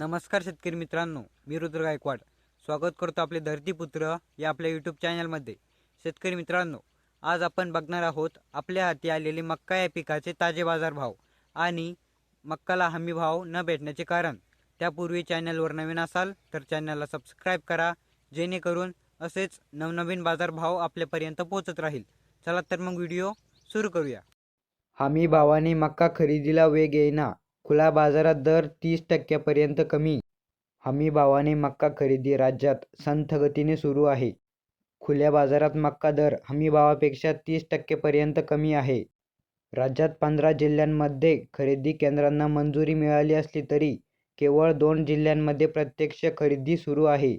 नमस्कार शेतकरी मित्रांनो मी रुद्र गायकवाड. स्वागत करतो आपले धरतीपुत्र या आपल्या यूट्यूब चॅनलमध्ये शेतकरी मित्रांनो आज आपण बघणार आहोत आपल्या हाती आलेले मक्का या पिकाचे ताजे बाजारभाव आणि मक्काला हमी भाव न भेटण्याचे कारण. त्यापूर्वी चॅनलवर नवीन असाल तर चॅनलला सबस्क्राईब करा जेणेकरून असेच नवनवीन बाजारभाव आपल्यापर्यंत पोहोचत राहील. चला तर मग व्हिडिओ सुरू करूया. हमी भावाने मक्का खरेदीला वेग येईना. खुला बाजारात दर तीस टक्क्यापर्यंत कमी. हमी भावाने मक्का खरेदी राज्यात संथ गतीने सुरू आहे. खुल्या बाजारात मक्का दर हमी भावापेक्षा तीस टक्केपर्यंत कमी आहे. राज्यात पंधरा जिल्ह्यांमध्ये खरेदी केंद्रांना मंजुरी मिळाली असली तरी केवळ दोन जिल्ह्यांमध्ये प्रत्यक्ष खरेदी सुरू आहे.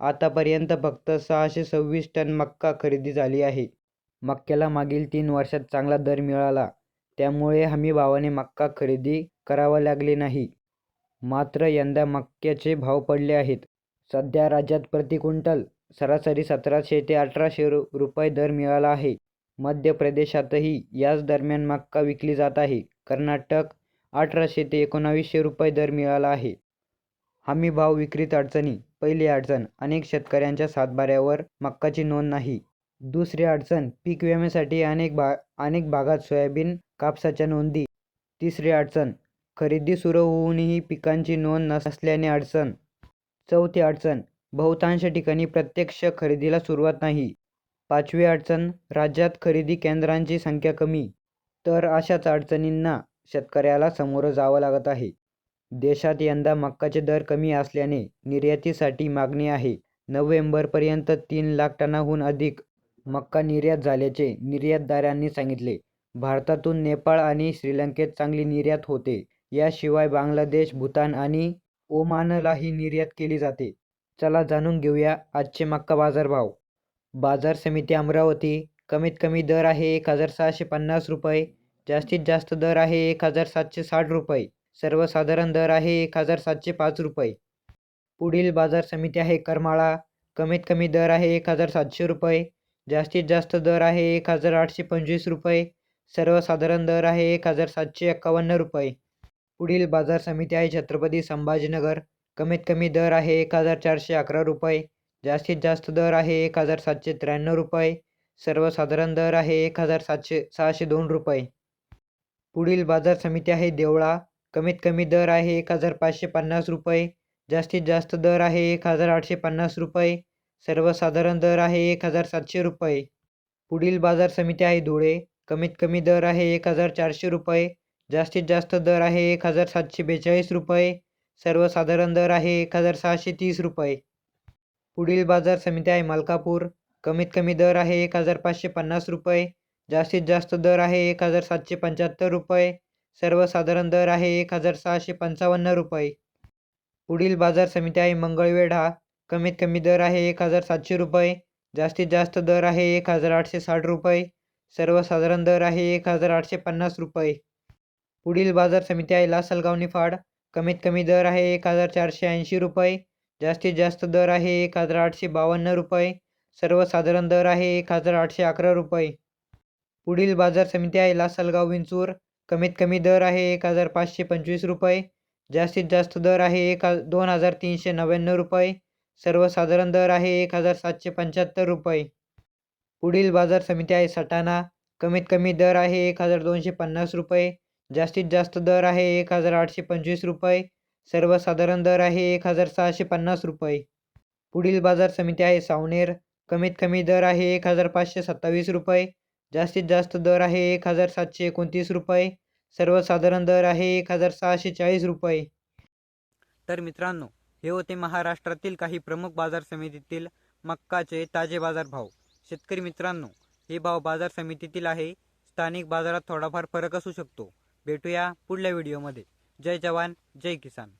आतापर्यंत फक्त सहाशे सव्वीस टन मक्का खरेदी झाली आहे. मक्याला मागील तीन वर्षात चांगला दर मिळाला. त्यामुळे हमी भावाने मक्का खरेदी करावा लागले नाही. मात्र यंदा मक्याचे भाव पडले आहेत. सध्या राज्यात प्रति क्विंटल सरासरी सतराशे ते अठराशे रु रुपये दर मिळाला आहे. मध्य प्रदेशातही याच दरम्यान मक्का विकली जात आहे. कर्नाटक अठराशे ते एकोणावीसशे रुपये दर मिळाला आहे. हमी भाव विक्रीत अडचणी. पहिली अडचण अनेक शेतकऱ्यांच्या सातबाऱ्यावर मक्काची नोंद नाही. दुसरी अडचण पीक विम्यासाठी अनेक भा अनेक भागात सोयाबीन कापसाच्या नोंदी. तिसरी अडचण खरेदी सुरू होऊनही पिकांची नोंद नसल्याने अडचण. चौथी अडचण बहुतांश ठिकाणी प्रत्यक्ष खरेदीला सुरुवात नाही. पाचवी अडचण राज्यात खरेदी केंद्रांची संख्या कमी. तर अशाच अडचणींना शेतकऱ्याला सामोरं जावं लागत आहे. देशात यंदा मक्काचे दर कमी असल्याने निर्यातीसाठी मागणी आहे. नोव्हेंबरपर्यंत तीन लाख टनाहून अधिक मक्का निर्यात झाल्याचे निर्यातदारांनी सांगितले. भारतातून नेपाळ आणि श्रीलंकेत चांगली निर्यात होते. याशिवाय बांगलादेश भूतान आणि ओमानलाही निर्यात केली जाते. चला जाणून घेऊया आजचे मक्का बाजारभाव. बाजार समिती अमरावती कमीत कमी दर आहे एक हजार सहाशे पन्नास रुपये जास्तीत जास्त दर आहे एक हजार सातशे साठ रुपये सर्वसाधारण दर आहे एक हजार सातशे पाच रुपये. पुढील बाजार समिती आहे करमाळा कमीत कमी दर आहे एक हजार सातशे रुपये जास्तीत जास्त दर आहे एक हजार आठशे पंचवीस रुपये सर्वसाधारण दर आहे एक हजार सातशे एक्कावन्न रुपये. पुढील बाजार समिती आहे छत्रपती संभाजीनगर. कमीत कमी दर आहे एक हजार चारशे अकरा रुपये. जास्तीत जास्त दर आहे एक हजार सातशे त्र्याण्णव रुपये. सर्वसाधारण दर आहे एक हजार सातशे सहाशे दोन रुपये. पुढील बाजार समिती आहे देवळा. कमीत कमी दर आहे एक हजार पाचशे पन्नास रुपये. जास्तीत जास्त दर आहे एक हजार आठशे पन्नास रुपये. सर्वसाधारण दर आहे एक हजार सातशे रुपये. पुढील बाजार समिती आहे धुळे. कमीत कमी दर आहे एक हजार चारशे रुपये जास्तीत जास्त दर आहे एक हजार सातशे बेचाळीस रुपये सर्वसाधारण दर आहे एक हजार सहाशे तीस रुपये. पुढील बाजार समिती आहे मलकापूर कमीत कमी दर आहे एक हजार पाचशे पन्नास रुपये जास्तीत जास्त दर आहे एक हजार सातशे पंच्याहत्तर रुपये सर्वसाधारण दर आहे एक हजार सहाशे पंचावन्न रुपये. पुढील बाजार समिती आहे मंगळवेढा कमीत कमी दर आहे एक हजार सातशे रुपये जास्तीत जास्त दर आहे एक हजार आठशे साठ रुपये सर्वसाधारण दर आहे एक हजार आठशे पन्नास रुपये. पुढील बाजार समिती आहे लासलगाव निफाड कमीत कमी दर आहे एक हजार चारशे ऐंशी रुपये. जास्तीत जास्त दर आहे एक हजार आठशे बावन्न रुपये. सर्वसाधारण दर आहे एक हजार आठशे अकरा रुपये. पुढील बाजार समिती आहे लासलगाव विंचूर. कमीत कमी दर आहे एक हजार पाचशे पंचवीस रुपये. जास्तीत जास्त दर आहे एक दोन हजार तीनशे नव्याण्णव रुपये. सर्वसाधारण दर आहे एक हजार सातशे पंच्याहत्तर रुपये. पुढील बाजार समिती आहे सटाणा. कमीत कमी दर आहे एक हजार दोनशे पन्नास रुपये. जास्तीत जास्त दर आहे एक हजार आठशे पंचवीस रुपये. सर्वसाधारण दर आहे एक हजार सहाशे पन्नास रुपये. पुढील बाजार समिती आहे सावनेर. कमीत कमी दर आहे एक हजार पाचशे सत्तावीस रुपये. जास्तीत जास्त दर आहे एक हजार सातशे एकोणतीस रुपये. सर्वसाधारण दर आहे एक हजार सहाशे चाळीस रुपये. तर मित्रांनो हे होते महाराष्ट्रातील काही प्रमुख बाजार समितीतील मक्काचे ताजे बाजारभाव. शेतकरी मित्रांनो हे भाव बाजार समितीतील आहे. स्थानिक बाजारात थोडाफार फरक असू शकतो. भेटूया पुढल्या व्हिडिओमध्ये. जय जवान जय किसान.